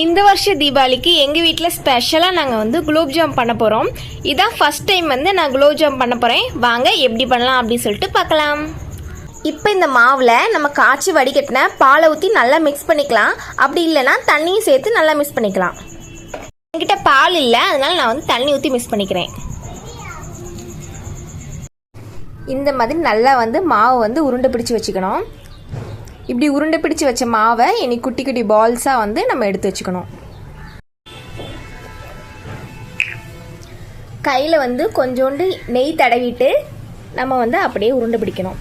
இந்த வருஷ தீபாவளிக்கு எங்கள் வீட்டில் ஸ்பெஷலாக நாங்கள் வந்து குலோப்ஜாம் பண்ண போகிறோம் இதான் ஃபஸ்ட் டைம் வந்து நான் குலோப்ஜாம் பண்ண போகிறேன் வாங்க எப்படி பண்ணலாம் அப்படின்னு சொல்லிட்டு பார்க்கலாம். இப்போ இந்த மாவில் நம்ம காய்ச்சி வடிகட்டின பாலை ஊற்றி நல்லா மிக்ஸ் பண்ணிக்கலாம். அப்படி இல்லைன்னா தண்ணியும் சேர்த்து நல்லா மிக்ஸ் பண்ணிக்கலாம். என்கிட்ட பால் இல்லை அதனால நான் வந்து தண்ணி ஊற்றி மிக்ஸ் பண்ணிக்கிறேன். இந்த மாதிரி நல்லா வந்து மாவு வந்து உருண்டை பிடிச்சி வச்சுக்கணும். இப்படி உருண்டை பிடிச்சு வச்ச மாவை இனி குட்டி குட்டி பால்ஸாக வந்து நம்ம எடுத்து வச்சுக்கணும். கையில் வந்து கொஞ்சோண்டு நெய் தடவிட்டு நம்ம வந்து அப்படியே உருண்டை பிடிக்கணும்.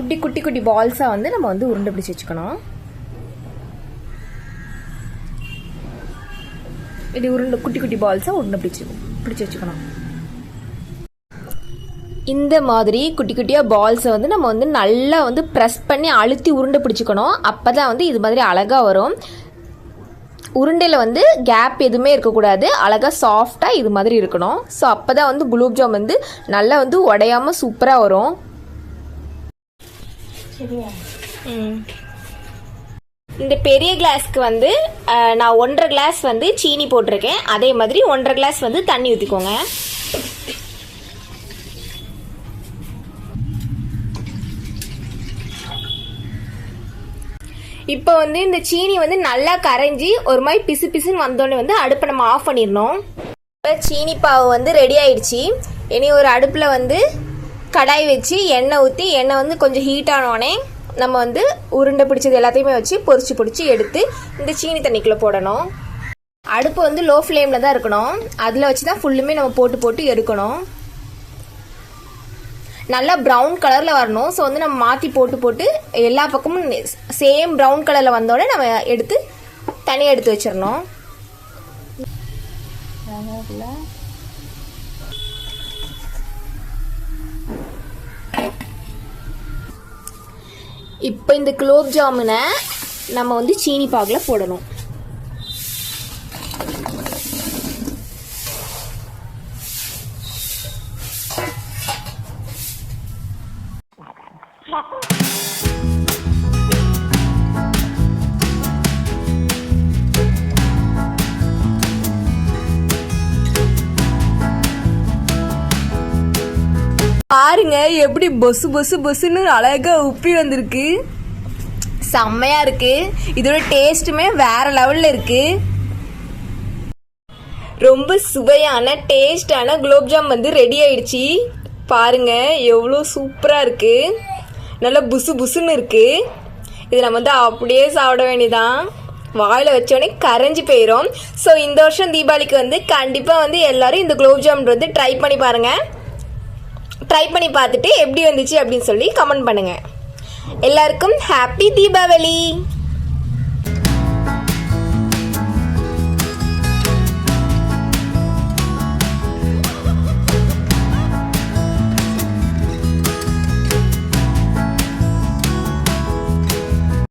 இப்படி குட்டி குட்டி பால்ஸாக வந்து நம்ம வந்து உருண்டை பிடிச்சி வச்சுக்கணும். இப்படி உருண்டை குட்டி குட்டி பால்ஸாக உருண்டை பிடிச்சி பிடிச்சி வச்சுக்கணும். இந்த மாதிரி குட்டி குட்டியாக பால்ஸை வந்து நம்ம வந்து நல்லா வந்து ப்ரெஸ் பண்ணி அழுத்தி உருண்டை பிடிச்சிக்கணும். அப்போ தான் வந்து இது மாதிரி அழகாக வரும். உருண்டையில் வந்து கேப் எதுவுமே இருக்கக்கூடாது. அழகாக சாஃப்டாக இது மாதிரி இருக்கணும். ஸோ அப்போ தான் வந்து குலோப்ஜாம் வந்து நல்லா வந்து உடையாமல் சூப்பராக வரும். இந்த பெரிய கிளாஸ்க்கு வந்து நான் ஒன்றரை கிளாஸ் வந்து சீனி போட்டிருக்கேன். அதே மாதிரி ஒன்றரை கிளாஸ் வந்து தண்ணி ஊற்றிக்கோங்க இப்போ வந்து இந்த சீனி வந்து நல்லா கரைஞ்சி ஒரு மாதிரி பிசு பிசுன்னு வந்தோடனே வந்து அடுப்பை நம்ம ஆஃப் பண்ணிடணும். இப்போ சீனி பாவு வந்து ரெடி ஆயிடுச்சு. இனி ஒரு அடுப்பில் வந்து கடாய் வச்சு எண்ணெய் ஊற்றி எண்ணெய் வந்து கொஞ்சம் ஹீட் ஆனோடனே நம்ம வந்து உருண்டை பிடிச்சது எல்லாத்தையுமே வச்சு பொறிச்சு பிடிச்சி எடுத்து இந்த சீனி தண்ணிக்குள்ளே போடணும். அடுப்பு வந்து லோ ஃப்ளேமில் தான் இருக்கணும். அதில் வச்சு தான் ஃபுல்லுமே நம்ம போட்டு போட்டு எடுக்கணும். நல்லா ப்ரௌன் கலரில் வரணும். ஸோ வந்து நம்ம மாற்றி போட்டு போட்டு எல்லா பக்கமும் சேம் ப்ரௌன் கலரில் வந்தோடனே நம்ம எடுத்து தனியாக எடுத்து வச்சிடணும். இப்போ இந்த குலோப் ஜாமுனை நம்ம வந்து சீனி பாகில் போடணும். பாருங்க எப்படி பொசு பொசு பொசுன்னு அழகா உப்பி வந்திருக்கு. செம்மையா இருக்கு. இதோட டேஸ்ட்டுமே வேற லெவல்ல இருக்கு. ரொம்ப சுவையான டேஸ்டான குலோப்ஜாம் வந்து ரெடி ஆயிடுச்சு. பாருங்க எவ்வளோ சூப்பராக இருக்கு. நல்லா புசு புசுன்னு இருக்குது இது நம்ம வந்து அப்படியே சாப்பிட வேண்டியதான் வாயில் வச்சோடனே கரைஞ்சி போயிடும் ஸோ இந்த வருஷம் தீபாவளிக்கு வந்து கண்டிப்பாக வந்து எல்லோரும் இந்த குலோப்ஜாம் வந்து ட்ரை பண்ணி பாருங்கள் ட்ரை பண்ணி பார்த்துட்டு எப்படி வந்துச்சு அப்படின்னு சொல்லி கமெண்ட் பண்ணுங்கள் எல்லாருக்கும் ஹாப்பி தீபாவளி!